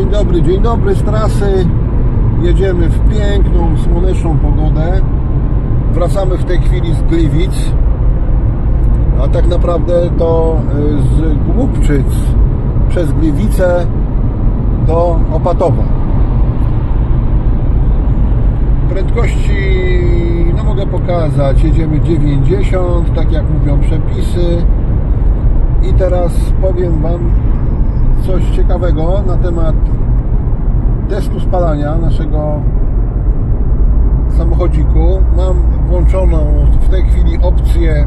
Dzień dobry, dzień dobry z trasy. Jedziemy w piękną, słoneczną pogodę. Wracamy w tej chwili z Gliwic, a tak naprawdę to y, z Głubczyc przez Gliwice do Opatowa. Prędkości, no mogę pokazać, jedziemy 90, tak jak mówią przepisy. I teraz powiem Wam coś ciekawego na temat testu spalania naszego samochodziku. Mam włączoną w tej chwili opcję e,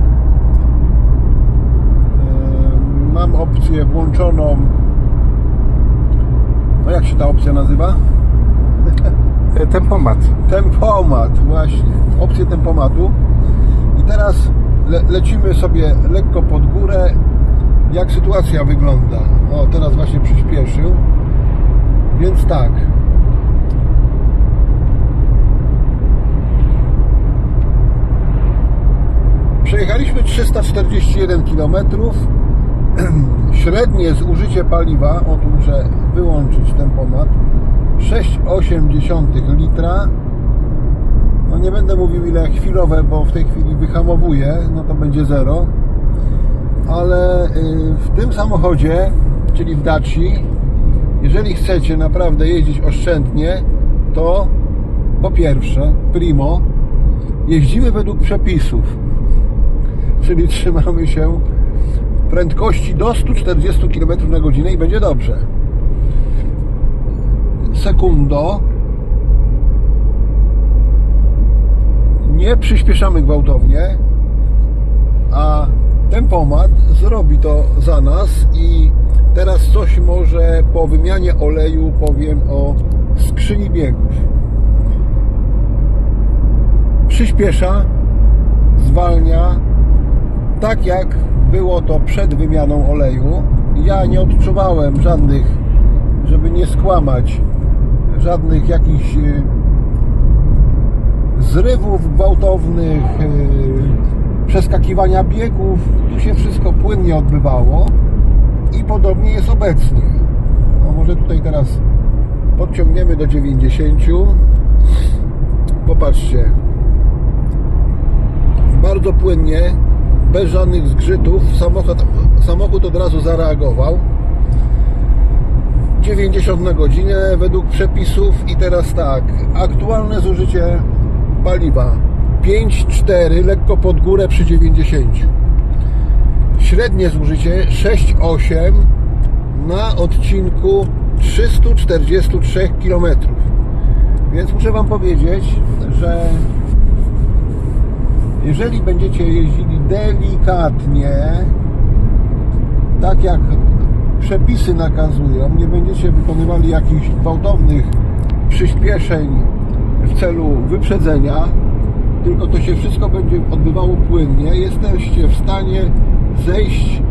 mam opcję włączoną no jak się ta opcja nazywa? Tempomat. Tempomat, właśnie. Opcję tempomatu. I teraz le lecimy sobie lekko pod górę. Jak sytuacja wygląda? O, teraz właśnie przyspieszył. Więc tak. Przejechaliśmy 341 km. Średnie zużycie paliwa, o tu muszę wyłączyć tempomat, 6,8 litra. No nie będę mówił ile chwilowe, bo w tej chwili wyhamowuję, no to będzie zero. Ale y, w tym samochodzie, czyli w Daci, jeżeli chcecie naprawdę jeździć oszczędnie, to po pierwsze, primo, jeździmy według przepisów, czyli trzymamy się prędkości do 140 km na godzinę i będzie dobrze. Sekundo, nie przyspieszamy gwałtownie, a tempomat zrobi to za nas i teraz coś może po wymianie oleju powiem o skrzyni biegów. Przyspiesza, zwalnia, tak jak było to przed wymianą oleju. Ja nie odczuwałem żadnych, żeby nie skłamać, żadnych jakichś y, zrywów gwałtownych, y, przeskakiwania biegów. Tu się wszystko płynnie odbywało i podobnie jest obecnie. No może tutaj teraz podciągniemy do 90. Popatrzcie. Bardzo płynnie, bez żadnych zgrzytów. Samochód, samochód od razu zareagował. 90 na godzinę według przepisów i teraz tak, aktualne zużycie paliwa 5,4 lekko pod górę przy 90 średnie zużycie 6,8 na odcinku 343 km więc muszę Wam powiedzieć, że jeżeli będziecie jeździli delikatnie tak jak przepisy nakazują, nie będziecie wykonywali jakichś gwałtownych przyspieszeń w celu wyprzedzenia, tylko to się wszystko będzie odbywało płynnie, jesteście w stanie zejść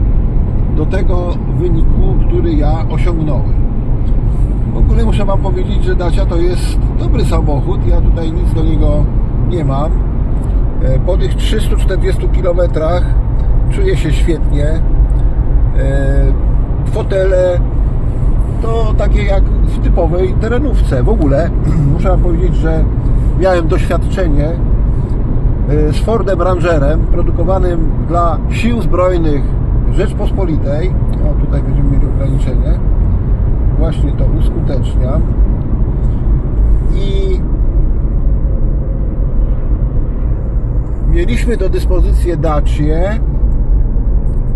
do tego wyniku, który ja osiągnąłem. W ogóle muszę Wam powiedzieć, że Dacia to jest dobry samochód, ja tutaj nic do niego nie mam. E, Po tych 340 km czuję się świetnie. E, Fotele to takie jak w typowej terenówce. W ogóle muszę Wam powiedzieć, że miałem doświadczenie z Fordem Rangerem produkowanym dla sił zbrojnych Rzeczpospolitej. O, tutaj będziemy mieli ograniczenie. Właśnie to uskuteczniam. I mieliśmy do dyspozycji Dacie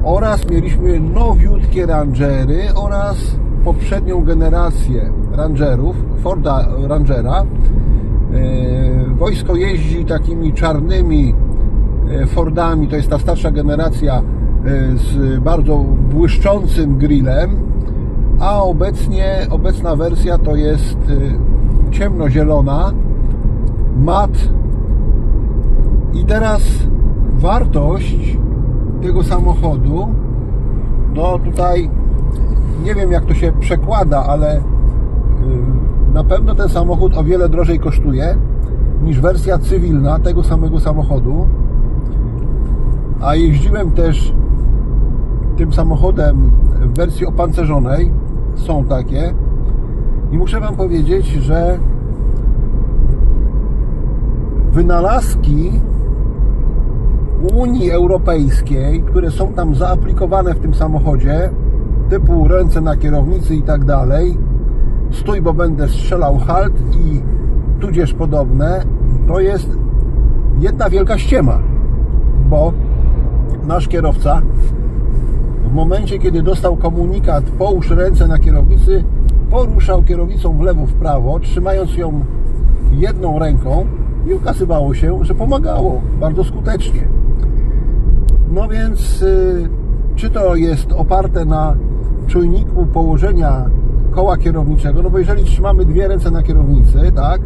oraz mieliśmy nowiutkie Rangery oraz poprzednią generację Rangerów, Forda Rangera. E, Wojsko jeździ takimi czarnymi e, Fordami, to jest ta starsza generacja e, z bardzo błyszczącym grillem, a obecnie obecna wersja to jest ciemnozielona, mat. I teraz wartość tego samochodu, no tutaj nie wiem jak to się przekłada, ale na pewno ten samochód o wiele drożej kosztuje niż wersja cywilna tego samego samochodu. A jeździłem też tym samochodem w wersji opancerzonej, są takie. I muszę Wam powiedzieć, że wynalazki Unii Europejskiej, które są tam zaaplikowane w tym samochodzie, typu ręce na kierownicy i tak dalej, stój, bo będę strzelał halt i tudzież podobne, to jest jedna wielka ściema, bo nasz kierowca w momencie, kiedy dostał komunikat połóż ręce na kierownicy, poruszał kierownicą w lewo, w prawo, trzymając ją jedną ręką i okazywało się, że pomagało bardzo skutecznie. No więc, y, czy to jest oparte na czujniku położenia koła kierowniczego, no bo jeżeli trzymamy dwie ręce na kierownicy, tak,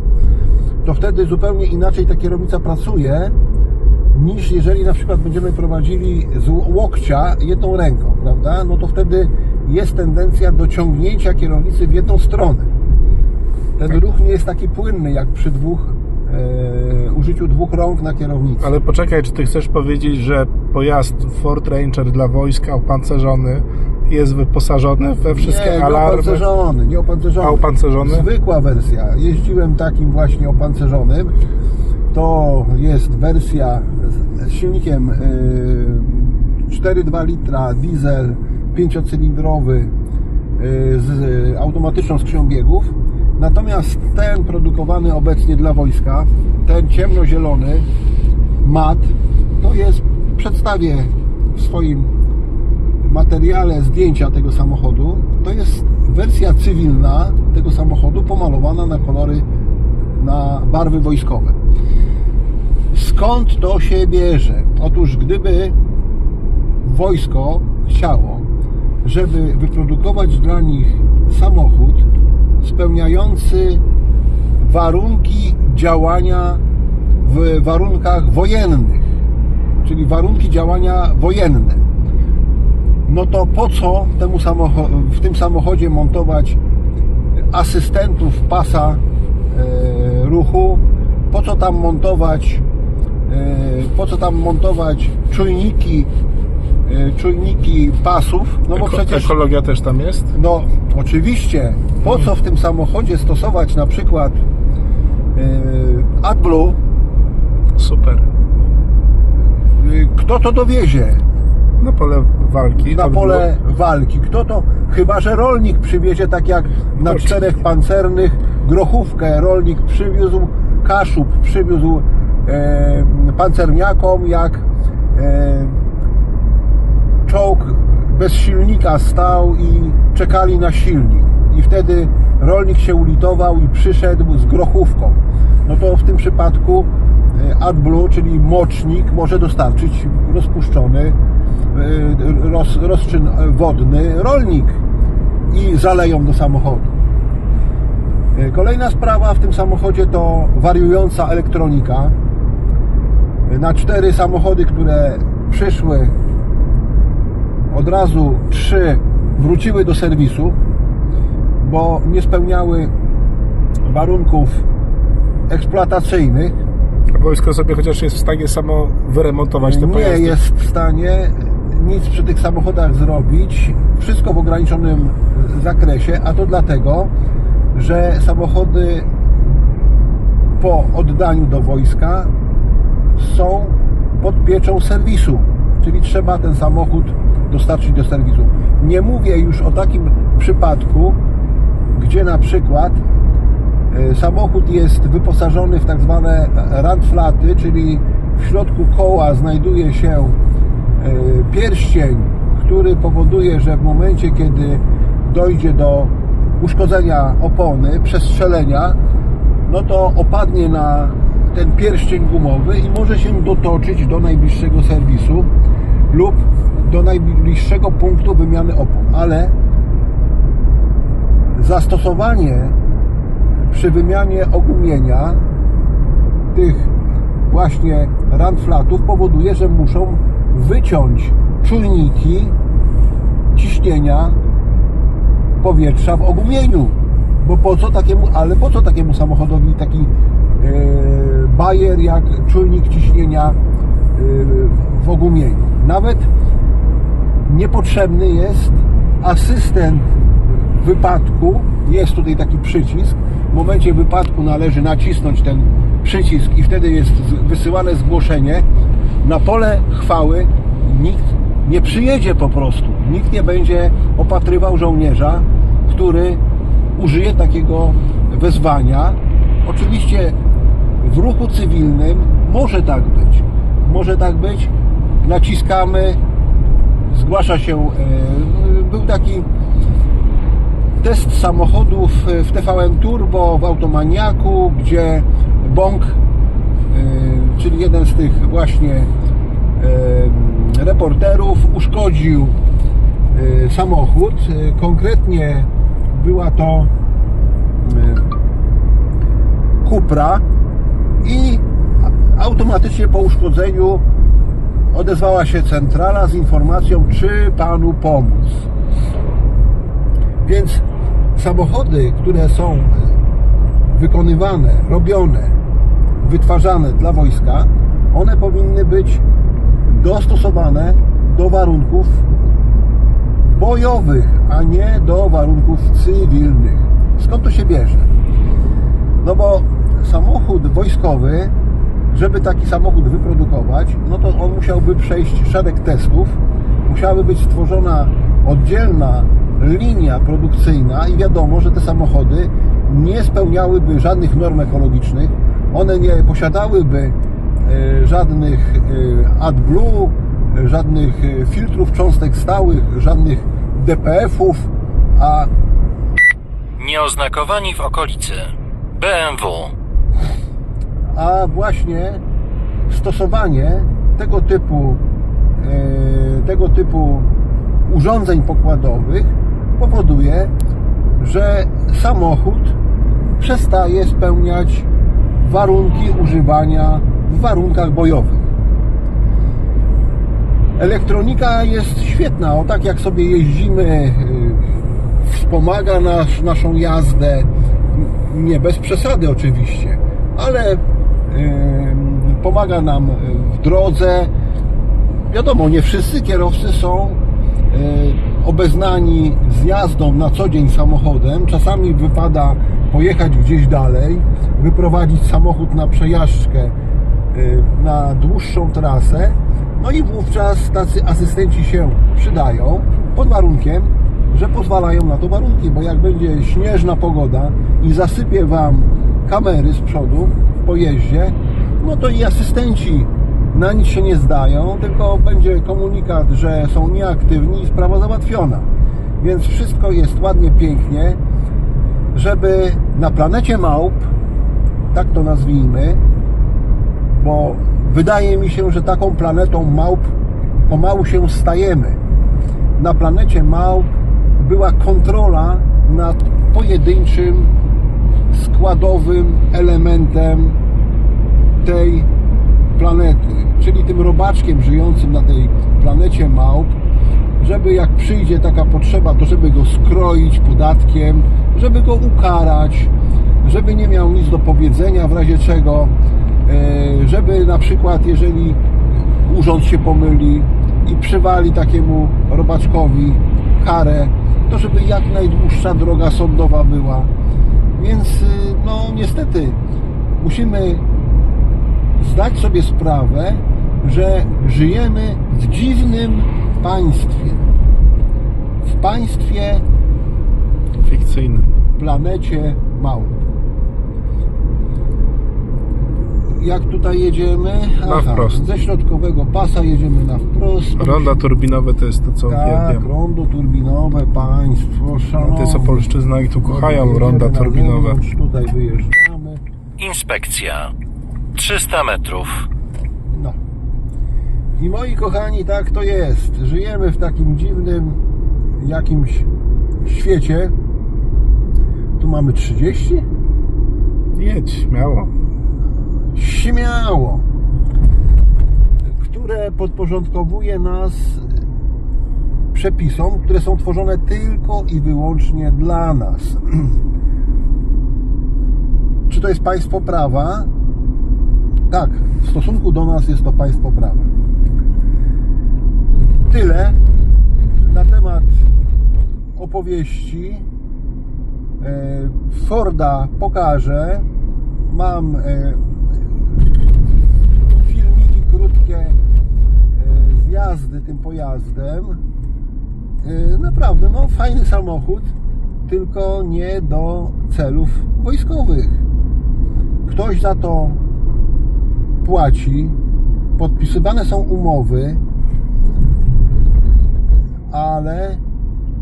to wtedy zupełnie inaczej ta kierownica pracuje, niż jeżeli na przykład będziemy prowadzili z łokcia jedną ręką, prawda? No to wtedy jest tendencja do ciągnięcia kierownicy w jedną stronę. Ten ruch nie jest taki płynny jak przy dwóch, e, użyciu dwóch rąk na kierownicy. Ale poczekaj, czy ty chcesz powiedzieć, że pojazd Ford Ranger dla wojska opancerzony jest wyposażony we wszystkie nie, alarmy? Nieopancerzony, nieopancerzony. A opancerzony? Zwykła wersja. Jeździłem takim właśnie opancerzonym. To jest wersja z- silnikiem yy, 4,2 litra, diesel 5-cylindrowy yy, z automatyczną skrzynią biegów. Natomiast ten produkowany obecnie dla wojska, ten ciemnozielony mat, to jest, przedstawię w swoim materiale zdjęcia tego samochodu. To jest wersja cywilna tego samochodu pomalowana na kolory, na barwy wojskowe. Skąd to się bierze? Otóż gdyby wojsko chciało, żeby wyprodukować dla nich samochód spełniający warunki działania w warunkach wojennych, czyli warunki działania wojenne, no to po co temu w tym samochodzie montować asystentów pasa e, ruchu, po co tam montować e, po co tam montować czujniki e, czujniki pasów, no bo Eko- przecież Ekologia też tam jest? no oczywiście, po co w tym samochodzie stosować na przykład e, AdBlue, Super. e, kto to dowiezie? Na pole walki. na pole walki. Kto to? Chyba, że rolnik przywiezie tak jak na Oczywiście. czterech pancernych grochówkę. Rolnik przywiózł kaszub, przywiózł e, pancerniakom jak e, czołg bez silnika stał i czekali na silnik. I wtedy rolnik się ulitował i przyszedł z grochówką. No to w tym przypadku e, AdBlue, czyli mocznik, może dostarczyć rozpuszczony roz, rozczyn wodny rolnik i zaleją do samochodu. E, Kolejna sprawa w tym samochodzie to wariująca elektronika. Na cztery samochody, które przyszły od razu trzy wróciły do serwisu, bo nie spełniały warunków eksploatacyjnych. Wojsko sobie chociaż jest w stanie samo wyremontować te Nie pojazdy. jest w stanie nic przy tych samochodach zrobić. Wszystko w ograniczonym zakresie, a to dlatego, że samochody po oddaniu do wojska są pod pieczą serwisu, czyli trzeba ten samochód dostarczyć do serwisu. Nie mówię już o takim przypadku, gdzie na przykład samochód jest wyposażony w tak zwane randflaty, czyli w środku koła znajduje się e, pierścień, który powoduje, że w momencie, kiedy dojdzie do uszkodzenia opony, przestrzelenia, no to opadnie na ten pierścień gumowy i może się dotoczyć do najbliższego serwisu lub do najbliższego punktu wymiany opon. Ale zastosowanie przy wymianie ogumienia tych właśnie randflatów powoduje, że muszą wyciąć czujniki ciśnienia powietrza w ogumieniu. Bo po co takiemu, ale po co takiemu samochodowi taki e, bajer jak czujnik ciśnienia e, w ogumieniu? Nawet niepotrzebny jest asystent wypadku jest tutaj taki przycisk. W momencie wypadku należy nacisnąć ten przycisk i wtedy jest wysyłane zgłoszenie. Na pole chwały nikt nie przyjedzie po prostu. Nikt nie będzie opatrywał żołnierza, który użyje takiego wezwania. Oczywiście w ruchu cywilnym może tak być. Może tak być. Naciskamy, zgłasza się. e, Był taki test samochodów w TVN Turbo, w Automaniaku, gdzie Bąk, e, czyli jeden z tych właśnie e, reporterów, uszkodził samochód. Konkretnie była to Cupra i automatycznie po uszkodzeniu odezwała się centrala z informacją, czy panu pomóc. Więc samochody, które są wykonywane, robione, wytwarzane dla wojska, one powinny być dostosowane do warunków bojowych, a nie do warunków cywilnych. Skąd to się bierze? No bo samochód wojskowy, żeby taki samochód wyprodukować, no to on musiałby przejść szereg testów, musiałaby być stworzona oddzielna linia produkcyjna i wiadomo, że te samochody nie spełniałyby żadnych norm ekologicznych, one nie posiadałyby e, żadnych e, AdBlue, żadnych e, filtrów cząstek stałych, żadnych DPF-ów, a Nieoznakowani w okolicy. BMW. a właśnie stosowanie tego typu tego typu urządzeń pokładowych powoduje, że samochód przestaje spełniać warunki używania w warunkach bojowych. Elektronika jest świetna, o tak jak sobie jeździmy, y, wspomaga nas, naszą jazdę, nie bez przesady oczywiście, ale y, pomaga nam w drodze. Wiadomo, nie wszyscy kierowcy są y, obeznani z jazdą na co dzień samochodem. Czasami wypada pojechać gdzieś dalej, wyprowadzić samochód na przejażdżkę y, na dłuższą trasę. No i wówczas tacy asystenci się przydają pod warunkiem, że pozwalają na to warunki, bo jak będzie śnieżna pogoda i zasypie Wam kamery z przodu w pojeździe, no to i asystenci na nic się nie zdają, tylko będzie komunikat, że są nieaktywni i sprawa załatwiona. Więc wszystko jest ładnie, pięknie, żeby na planecie małp, tak to nazwijmy, bo wydaje mi się, że taką planetą małp pomału się stajemy. Na planecie małp była kontrola nad pojedynczym, składowym elementem tej planety, czyli tym robaczkiem żyjącym na tej planecie małp, żeby jak przyjdzie taka potrzeba, to żeby go skroić podatkiem, żeby go ukarać, żeby nie miał nic do powiedzenia, w razie czego, e, żeby na przykład, jeżeli urząd się pomyli i przywali takiemu robaczkowi karę, to żeby jak najdłuższa droga sądowa była. Więc, y, no niestety, musimy zdać sobie sprawę, że żyjemy w dziwnym państwie. W państwie, Fikcyjny. planecie małp. Jak tutaj jedziemy? Na wprost. Ze środkowego pasa jedziemy na wprost. Ronda turbinowe to jest to, co Tak, uwielbiam. rondo turbinowe, państwo szanowne. To jest Opolszczyzna i tu kochają ronda na turbinowe. zewnątrz, Tutaj wyjeżdżamy. Inspekcja. 300 metrów. No. I moi kochani, tak to jest. Żyjemy w takim dziwnym jakimś świecie. Tu mamy 30? Jedź, śmiało. Śmiało. Które podporządkowuje nas przepisom, które są tworzone tylko i wyłącznie dla nas. Czy to jest państwo prawa? Tak, w stosunku do nas jest to państwo prawa. Tyle na temat opowieści Forda pokażę. Mam e, filmiki krótkie e, z jazdy tym pojazdem. E, Naprawdę, no fajny samochód, tylko nie do celów wojskowych. Ktoś za to płaci, podpisywane są umowy, ale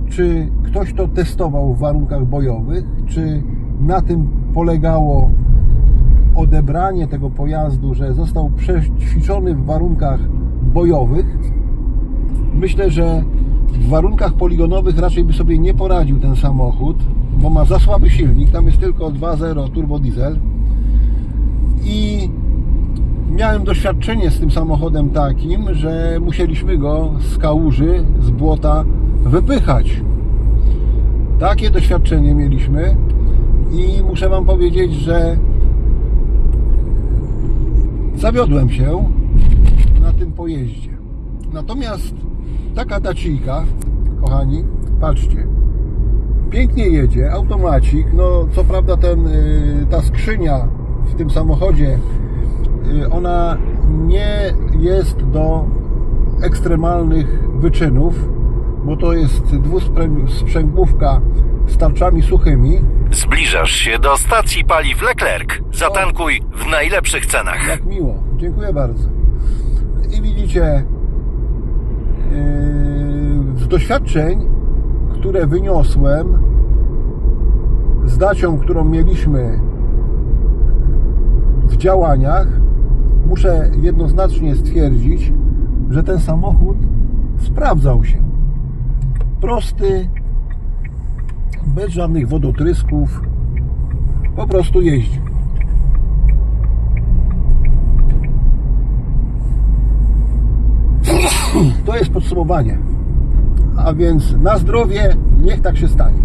czy ktoś to testował w warunkach bojowych, czy na tym polegało odebranie tego pojazdu, że został przećwiczony w warunkach bojowych? Myślę, że w warunkach poligonowych raczej by sobie nie poradził ten samochód, bo ma za słaby silnik, tam jest tylko 2.0 turbo diesel i miałem doświadczenie z tym samochodem takim, że musieliśmy go z kałuży, z błota wypychać. Takie doświadczenie mieliśmy i muszę Wam powiedzieć, że zawiodłem się na tym pojeździe. Natomiast taka dacijka, kochani, patrzcie, pięknie jedzie, automacik, no co prawda ten, y, ta skrzynia w tym samochodzie, ona nie jest do ekstremalnych wyczynów, bo to jest dwusprzęgłówka z tarczami suchymi, Zbliżasz się do stacji paliw Leclerc. Zatankuj w najlepszych cenach. Jak miło. Dziękuję bardzo. I widzicie, yy, z doświadczeń, które wyniosłem, z dacią, którą mieliśmy w działaniach, muszę jednoznacznie stwierdzić, że ten samochód sprawdzał się. Prosty, bez żadnych wodotrysków, po prostu jeździł. To jest podsumowanie. A więc na zdrowie, niech tak się stanie.